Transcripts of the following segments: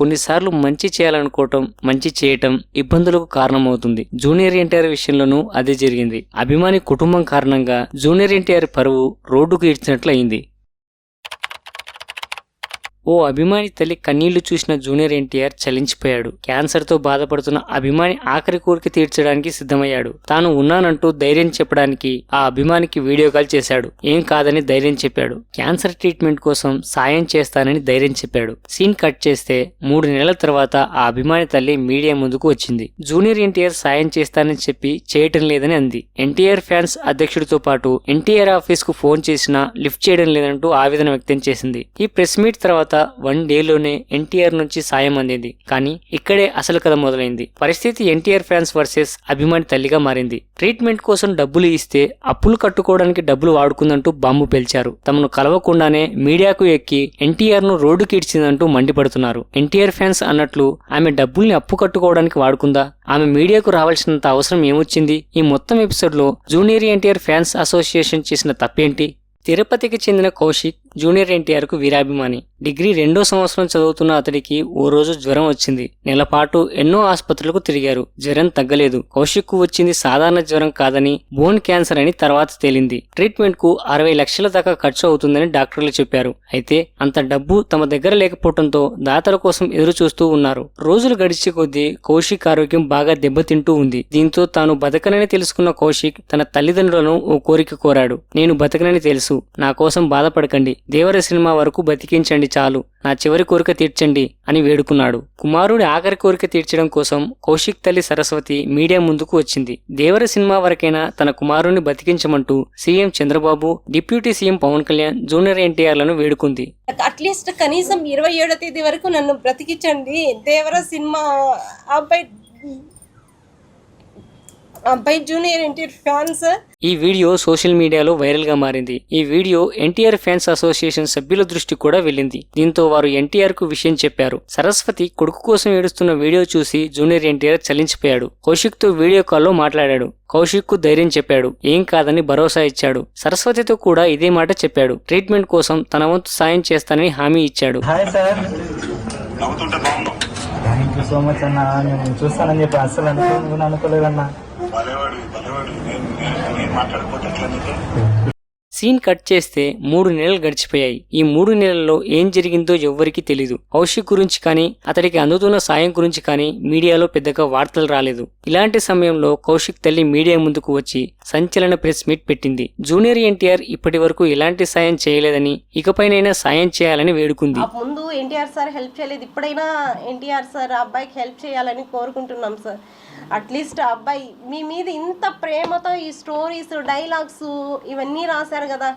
కొన్నిసార్లు మంచి చేయాలనుకోవటం మంచి చేయటం ఇబ్బందులకు కారణమవుతుంది. జూనియర్ ఎన్టీఆర్ విషయంలోనూ అదే జరిగింది. అభిమాని కుటుంబం కారణంగా జూనియర్ ఎన్టీఆర్ పరువు రోడ్డుకు ఇచ్చినట్లు అయింది ఓ అభిమాని తల్లి కన్నీళ్ళు చూసిన జూనియర్ ఎన్టీఆర్ చలించిపోయాడు. క్యాన్సర్తో బాధపడుతున్న అభిమాని ఆఖరి కోరిక తీర్చడానికి సిద్ధమయ్యాడు. తాను ఉన్నానంటూ ధైర్యం చెప్పడానికి ఆ అభిమానికి వీడియో కాల్ చేశాడు. ఏం కాదని ధైర్యం చెప్పాడు. క్యాన్సర్ ట్రీట్మెంట్ కోసం సాయం చేస్తానని ధైర్యం చెప్పాడు. సీన్ కట్ చేస్తే మూడు నెలల తర్వాత ఆ అభిమాని తల్లి మీడియా ముందుకు వచ్చింది. జూనియర్ ఎన్టీఆర్ సాయం చేస్తానని చెప్పి చేయటం లేదని అంది. ఎన్టీఆర్ ఫ్యాన్స్ అధ్యక్షుడితో పాటు ఎన్టీఆర్ ఆఫీస్కు ఫోన్ చేసినా లిఫ్ట్ చేయడం లేదంటూ ఆవేదన వ్యక్తం చేసింది. ఈ ప్రెస్ మీట్ తర్వాత వన్ డేలోనే ఎన్టీఆర్ నుంచి సాయం అందింది. కానీ ఇక్కడే అసలు కథ మొదలైంది. పరిస్థితి ఎన్టీఆర్ ఫ్యాన్స్ వర్సెస్ అభిమాని తల్లిగా మారింది. ట్రీట్మెంట్ కోసం డబ్బులు ఇస్తే అప్పులు కట్టుకోవడానికి డబ్బులు వాడుకుందంటూ బాంబు పేల్చారు. తమను కలవకుండానే మీడియాకు ఎక్కి ఎన్టీఆర్ను రోడ్డుకి ఇడ్చిందంటూ మండిపడుతున్నారు. ఎన్టీఆర్ ఫ్యాన్స్ అన్నట్లు ఆమె డబ్బుల్ని అప్పు కట్టుకోవడానికి వాడుకుందా? ఆమె మీడియాకు రావాల్సినంత అవసరం ఏమొచ్చింది? ఈ మొత్తం ఎపిసోడ్లో జూనియర్ ఎన్టీఆర్ ఫ్యాన్స్ అసోసియేషన్ చేసిన తప్పేంటి? తిరుపతికి చెందిన కౌశిక్ జూనియర్ ఎన్టీఆర్కు వీరాభిమాని. డిగ్రీ రెండో సంవత్సరం చదువుతున్న అతడికి ఓ రోజు జ్వరం వచ్చింది. నెలపాటు ఎన్నో ఆసుపత్రులకు తిరిగారు. జ్వరం తగ్గలేదు. కౌశిక్కు వచ్చింది సాధారణ జ్వరం కాదని బోన్ క్యాన్సర్ అని తర్వాత తేలింది. ట్రీట్మెంట్కు అరవై లక్షల దాకా ఖర్చు అవుతుందని డాక్టర్లు చెప్పారు. అయితే అంత డబ్బు తమ దగ్గర లేకపోవడంతో దాతల కోసం ఎదురు చూస్తూ ఉన్నారు. రోజులు గడిచే కొద్దీ కౌశిక్ ఆరోగ్యం బాగా దెబ్బతింటూ ఉంది. దీంతో తాను బతకనని తెలుసుకున్న కౌశిక్ తన తల్లిదండ్రులను ఓ కోరిక కోరాడు. నేను బతకనని తెలుసు. నా కోసం బాధపడకండి. దేవర సినిమా వరకు బతికించండి చాలు. నా చివరి కోరిక తీర్చండి అని వేడుకున్నాడు. కుమారుడి ఆఖరి కోరిక తీర్చడం కోసం కౌశిక్ తల్లి సరస్వతి మీడియా ముందుకు వచ్చింది. దేవర సినిమా వరకైనా తన కుమారుణ్ణి బతికించమంటూ CM Chandrababu deputy CM Pawan Kalyan junior ఎన్టీఆర్లను వేడుకుంది. అట్లీస్ట్ కనీసం ఇరవై ఏడో తేదీ వరకు నన్ను బ్రతికించండి. దేవర సినిమా అబ్బాయి అబ్బాయి జూనియర్ ఎన్టీఆర్ ఫ్యాన్స్. ఈ వీడియో సోషల్ మీడియాలో వైరల్గా మారింది. ఈ వీడియో ఎన్టీఆర్ ఫ్యాన్స్ అసోసియేషన్ సభ్యుల దృష్టికి కూడా వెళ్ళింది. దీంతో వారు ఎన్టీఆర్కు విషయం చెప్పారు. సరస్వతి కొడుకు కోసం ఏడుస్తున్న వీడియో చూసి జూనియర్ ఎన్టీఆర్ చలించిపోయాడు. కౌశిక్తో వీడియో కాల్లో మాట్లాడాడు. కౌశిక్కు ధైర్యం చెప్పాడు. ఏం కాదని భరోసా ఇచ్చాడు. సరస్వతితో కూడా ఇదే మాట చెప్పాడు. ట్రీట్మెంట్ కోసం తన వంతు సాయం చేస్తానని హామీ ఇచ్చాడు. థ్యాంక్ యూ సో మచ్ అన్న. నేను చూస్తానని చెప్పి అస్సలు అనుకో అనుకోలేదన్నా. భలేవాడు భలేవాడు నేను నేను- నేను మాట్లాడకపోతే ఎట్లా నీతో సీన్ కట్ చేస్తే మూడు నెలలు గడిచిపోయాయి. ఈ మూడు నెలల్లో ఏం జరిగిందో ఎవ్వరికీ తెలీదు. కౌశిక్ గురించి కానీ అతడికి అందుతున్న సాయం గురించి కానీ మీడియాలో పెద్దగా వార్తలు రాలేదు. ఇలాంటి సమయంలో కౌశిక్ తల్లి మీడియా ముందుకు వచ్చి సంచలన ప్రెస్ మీట్ పెట్టింది. జూనియర్ ఎన్టీఆర్ ఇప్పటి వరకు ఎలాంటి సాయం చేయలేదని ఇకపైనైనా సాయం చేయాలని వేడుకుంది. ముందు ఎన్టీఆర్ సార్ హెల్ప్ చేయలేదు. ఇప్పుడైనా ఎన్టీఆర్ సార్ అబ్బాయికి హెల్ప్ చేయాలని కోరుకుంటున్నాం సార్. అట్లీస్ట్ అబ్బాయి మీ మీద ఇంత ప్రేమతో ఈ స్టోరీస్ డైలాగ్స్ ఇవన్నీ రాశారు. కదా.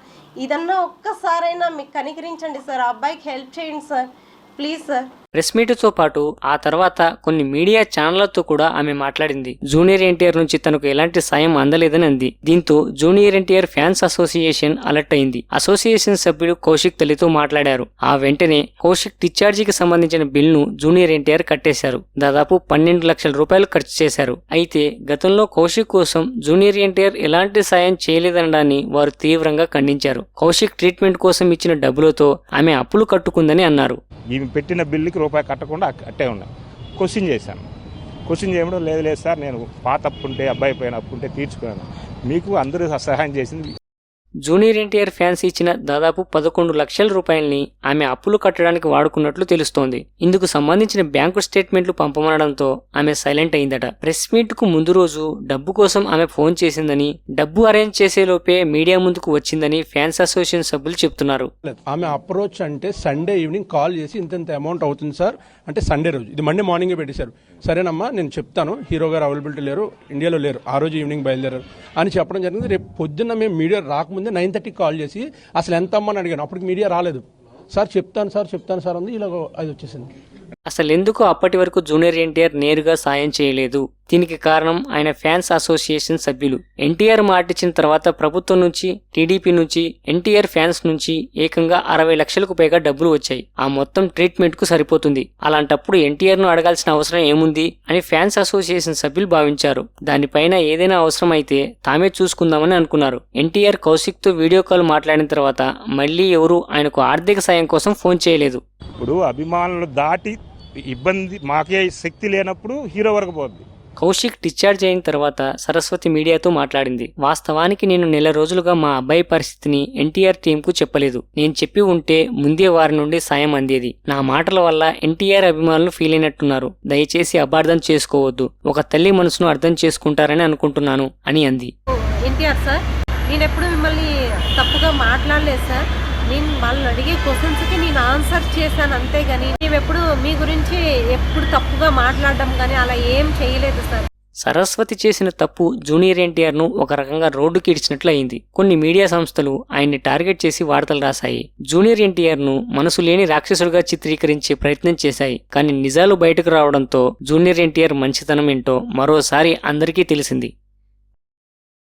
ఇదన్నా ఒక్కసారైనా మీకు కనికరించండి సార్. ఆ అబ్బాయికి హెల్ప్ చేయండి సార్. Please sir. ప్రెస్ మీట్తో పాటు ఆ తర్వాత కొన్ని మీడియా ఛానళ్ళతో కూడా ఆమె మాట్లాడింది. జూనియర్ ఎన్టీఆర్ నుంచి తనకు ఎలాంటి సాయం అందలేదని అంది. దీంతో junior NTR fans association alert అయింది. అసోసియేషన్ సభ్యులు కౌశిక్ తల్లితో మాట్లాడారు. ఆ వెంటనే కౌశిక్ డిశ్చార్జికి సంబంధించిన బిల్ను జూనియర్ ఎన్టీఆర్ కట్టేశారు. దాదాపు పన్నెండు లక్షల రూపాయలు ఖర్చు చేశారు. అయితే గతంలో కౌశిక్ కోసం జూనియర్ ఎన్టీఆర్ ఎలాంటి సాయం చేయలేదనడాన్ని వారు తీవ్రంగా ఖండించారు. కౌశిక్ ట్రీట్మెంట్ కోసం ఇచ్చిన డబ్బులతో ఆమె అప్పులు కట్టుకుందని అన్నారు. ఈమె పెట్టిన బిల్లుకి రూపాయి కట్టకుండా అట్టే ఉన్నాయి క్వశ్చన్ చేశాను. క్వశ్చన్ చేయడం లేదు లేదు సార్ నేను పాత అప్పు ఉంటే అబ్బాయి పైన అప్పు ఉంటే తీర్చుకున్నాను. మీకు అందరూ సహాయం చేసింది జూనియర్ ఎన్టీఆర్ ఫ్యాన్స్ ఇచ్చిన దాదాపు పదకొండు లక్షల రూపాయల్ని ఆమె అప్పులు కట్టడానికి వాడుకున్నట్లు తెలుస్తోంది. ఇందుకు సంబంధించిన బ్యాంకు స్టేట్మెంట్లు పంపమనడంతో ఆమె సైలెంట్ అయిందట. ప్రెస్ మీట్కు ముందు రోజు డబ్బు కోసం ఆమె ఫోన్ చేసిందని డబ్బు అరేంజ్ చేసేలోపే మీడియా ముందుకు వచ్చిందని ఫ్యాన్స్ అసోసియేషన్ సభ్యులు చెప్తున్నారు. ఆమె అప్రోచ్ అంటే సండే ఈవినింగ్ కాల్ చేసి ఇంత అమౌంట్ అవుతుంది సార్ అంటే సండే రోజు. ఇది మండే మార్నింగే పెట్టేశారు. సరేనమ్మా నేను చెప్తాను. హీరో గారు అవైలబిలిటీ లేరు ఇండియాలో లేరు. ఆ రోజు ఈవినింగ్ బయలుదేరారు. అని చెప్పడం జరిగింది. రేపు పొద్దున్న మేము మీడియా రాకముందు నైన్ థర్టీకి కాల్ చేసి అసలు ఎంత అమ్మని అడిగాను. అప్పటికి మీడియా రాలేదు. సార్ చెప్తాను సార్ చెప్తాను సార్ అంది. ఇలా అది వచ్చేసింది. అసలు ఎందుకు అప్పటి వరకు జూనియర్ ఎన్టీఆర్ నేరుగా సాయం చేయలేదు? దీనికి కారణం ఆయన ఫ్యాన్స్ అసోసియేషన్ సభ్యులు. ఎన్టీఆర్ మాటిచ్చిన తర్వాత ప్రభుత్వం నుంచి టీడీపీ నుంచి ఎన్టీఆర్ ఫ్యాన్స్ నుంచి ఏకంగా అరవై లక్షలకు పైగా డబ్బులు వచ్చాయి. ఆ మొత్తం ట్రీట్మెంట్కు సరిపోతుంది. అలాంటప్పుడు ఎన్టీఆర్ను అడగాల్సిన అవసరం ఏముంది అని ఫ్యాన్స్ అసోసియేషన్ సభ్యులు భావించారు. దానిపైన ఏదైనా అవసరం అయితే తామే చూసుకుందామని అనుకున్నారు. ఎన్టీఆర్ కౌశిక్తో వీడియో కాల్ మాట్లాడిన తర్వాత మళ్ళీ ఎవరు ఆయనకు ఆర్థిక సాయం కోసం ఫోన్ చేయలేదు. ఇప్పుడు అభిమానులు దాటి ఇబ్బంది మాకే శక్తి లేనప్పుడు హీరో వరకు పోద్ది. కౌశిక్ డిశ్చార్జ్ అయిన తర్వాత సరస్వతి మీడియాతో మాట్లాడింది. వాస్తవానికి నేను నెల రోజులుగా మా అబ్బాయి పరిస్థితిని ఎన్టీఆర్ టీంకు చెప్పలేదు. నేను చెప్పి ఉంటే ముందే వారి నుండి సాయం అందేది. నా మాటల వల్ల ఎన్టీఆర్ అభిమానులు ఫీల్ అయినట్టున్నారు. దయచేసి అపార్థం చేసుకోవద్దు. ఒక తల్లి మనసును అర్థం చేసుకుంటారని అనుకుంటున్నాను అని అంది. ఎన్టీఆర్ సార్ నేను ఎప్పుడు మిమ్మల్ని తప్పుగా మాట్లాడలేదు సార్. నేను వాళ్ళని అడిగే క్వశ్చన్స్కి నేను ఆన్సర్ చేశాను అంతేగాని మేము ఎప్పుడు మీ గురించి ఎప్పుడు తప్పుగా మాట్లాడడం కానీ అలా ఏం చేయలేదు సార్. సరస్వతి చేసిన తప్పు జూనియర్ ఎన్టీఆర్ను ఒక రకంగా రోడ్డుకి ఇడిచినట్లు అయింది. కొన్ని మీడియా సంస్థలు ఆయన్ని టార్గెట్ చేసి వార్తలు రాశాయి. జూనియర్ ఎన్టీఆర్ను మనసు లేని రాక్షసుడిగా చిత్రీకరించే ప్రయత్నం చేశాయి. కానీ నిజాలు బయటకు రావడంతో జూనియర్ ఎన్టీఆర్ మంచితనం ఏంటో మరోసారి అందరికీ తెలిసింది.